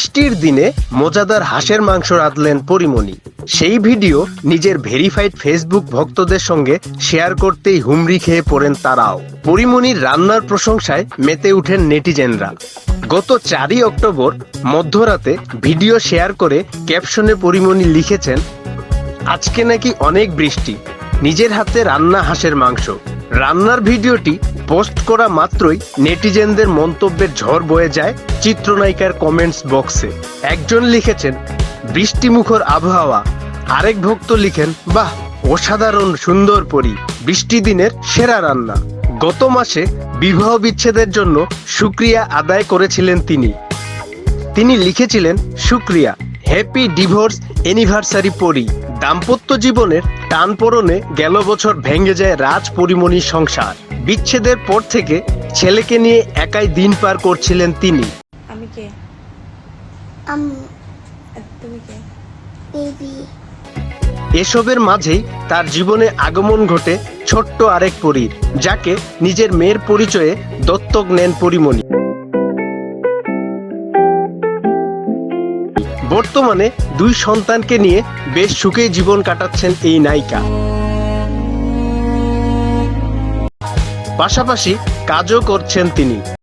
বৃষ্টির দিনে মজাদার হাঁসের মাংস রাঁধলেন পরিমণি। সেই ভিডিও নিজের ভেরিফাইড ফেসবুক ভক্তদের সঙ্গে শেয়ার করতেই হুমড়ি খেয়ে পড়েন তারাও। পরিমণির রান্নার প্রশংসায় মেতে উঠেন নেটিজেনরা। গত চারই অক্টোবর মধ্যরাতে ভিডিও শেয়ার করে ক্যাপশনে পরিমণি লিখেছেন, আজকে নাকি অনেক বৃষ্টি। নিজের হাতে রান্না হাঁসের মাংস। রান্নার ভিডিওটি পোস্ট করা মাত্রই নেটিজেনদের মন্তব্যের ঝড় বয়ে যায় চিত্রনায়িকার কমেন্টস বক্সে। একজন লিখেছেন, বৃষ্টিমুখর আবহাওয়া। আরেক ভক্ত লিখেন, বাহ, অসাধারণ সুন্দর পরি, বৃষ্টি দিনের সেরা রান্না। গত মাসে বিবাহ বিচ্ছেদের জন্য সুক্রিয়া আদায় করেছিলেন তিনি। তিনি লিখেছিলেন, সুক্রিয়া, হ্যাপি ডিভোর্স অ্যানিভার্সারি পরি। দাম্পত্য জীবনের টানপোড়নে গেল বছর ভেঙে যায় রাজ পরিমণির সংসার। বিচ্ছেদের পর থেকে ছেলেকে নিয়ে একাই দিন পার করছিলেন তিনি। আমি কে? তুমি কে? এসবের মাঝেই তার জীবনে আগমন ঘটে ছোট্ট আরেক পরীর যাকে নিজের মেয়ের পরিচয়ে দত্তক নেন পরিমণি। বর্তমানে দুই সন্তানকে নিয়ে বেশ সুখেই জীবন কাটাচ্ছেন এই নায়িকা। পাশাপাশি কাজও করছেন তিনি।